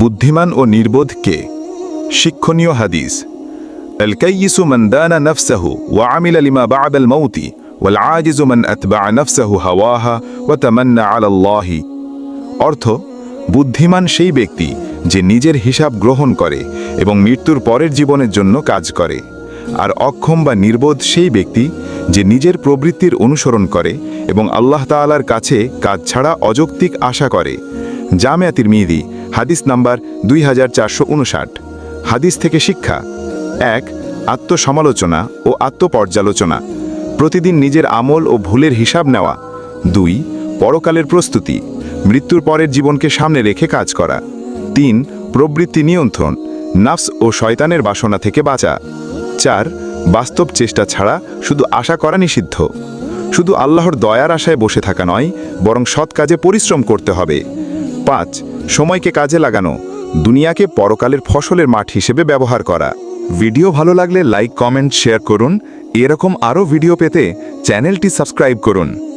বুদ্ধিমান ও নির্বোধ কে শিক্ষণীয় হাদিস الكيس من دان نفسه وعمل لما بعد الموت والعاجز من أتبع نفسه هواها وتمنى على الله অর্থ বুদ্ধিমান সেই ব্যক্তি যে নিজের হিসাব গ্রহণ করে এবং মৃত্যুর পরের জীবনের জন্য কাজ করে আর অক্ষম বা নির্বোধ সেই ব্যক্তি যে নিজের প্রবৃত্তির অনুসরণ করে এবং আল্লাহ তাআলার কাছে কাজ ছাড়া অযৌক্তিক আশা করে জামিয়া তিরমিদি হাদিস নাম্বার দুই হাজার চারশো উনষাট। হাদিস থেকে শিক্ষা। এক, আত্মসমালোচনা ও আত্মপর্যালোচনা। প্রতিদিন নিজের আমল ও ভুলের হিসাব নেওয়া। দুই, পরকালের প্রস্তুতি। মৃত্যুর পরের জীবনকে সামনে রেখে কাজ করা। তিন, প্রবৃত্তি নিয়ন্ত্রণ। নাফস ও শয়তানের বাসনা থেকে বাঁচা। চার, বাস্তব চেষ্টা ছাড়া শুধু আশা করা নিষিদ্ধ। শুধু আল্লাহর দয়ার আশায় বসে থাকা নয়, বরং সৎ কাজে পরিশ্রম করতে হবে। পাঁচ সময়কে কাজে লাগানো, দুনিয়াকে পরকালের ফসলের মাঠ হিসেবে ব্যবহার করা। ভিডিও ভালো লাগলে লাইক, কমেন্ট, শেয়ার করুন। এরকম আরও ভিডিও পেতে চ্যানেলটি সাবস্ক্রাইব করুন।